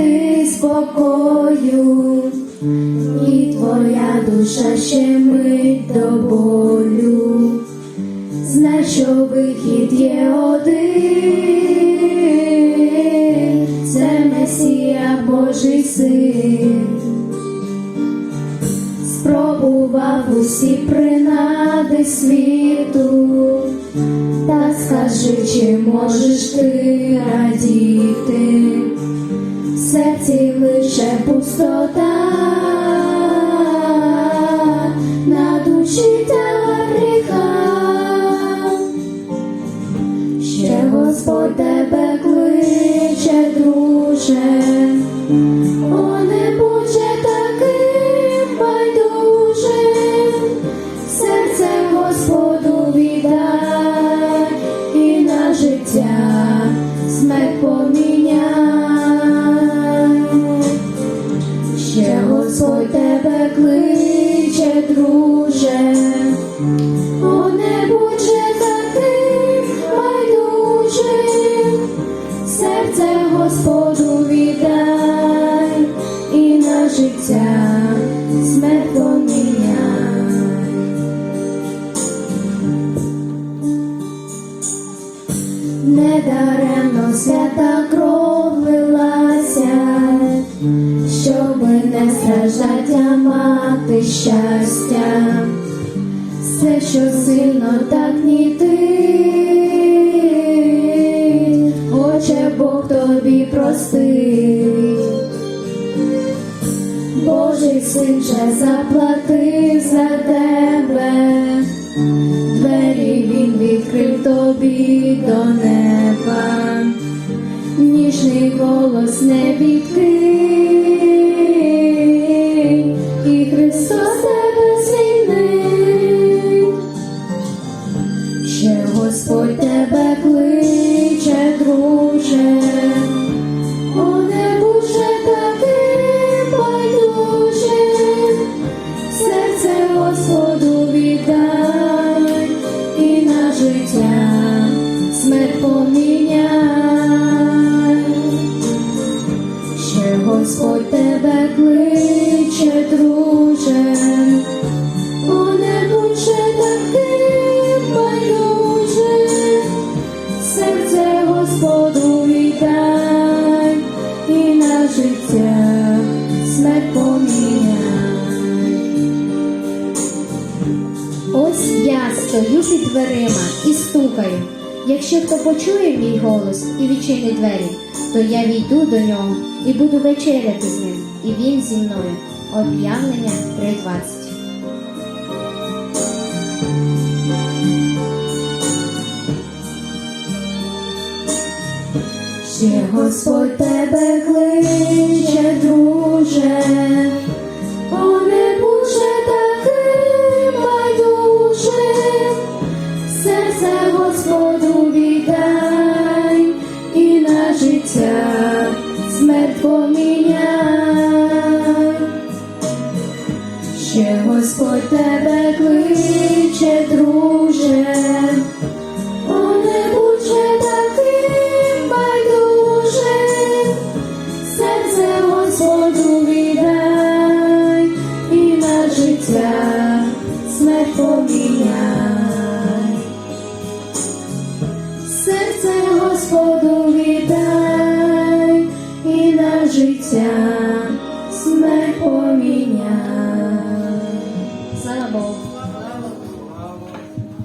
знайти спокою, і твоя душа ще мить до болю. Знай, що вихід є один, це Месія Божий син. Спробував усі принади світу, та скажи, чи можеш ти радіти, в серці лише пустота, на душі та гріха. Ще Господь тебе кличе, друже, життя смерть поміняй. Недаремно свята кров лилася, щоби не страждать, а мати щастя все, що сильно так ніти, Хоче Бог тобі простить. Син вже заплатив за тебе, двері він відкрив тобі до неба, ніжний голос не відкрий, Господь тебе кличе, друже, о, не будь же таким байдужим, серце Господу віддай і на життя смерть поміняй. Ось я стою під дверима і стукаю. Якщо хто почує мій голос і відчинить двері, то я війду до нього і буду вечеряти з ним, і він зі мною. Об'явлення 3.20 Ще Господь тебе кличе, друже, о, не будь же таким байдужим, серце Господу віддай Ще Господь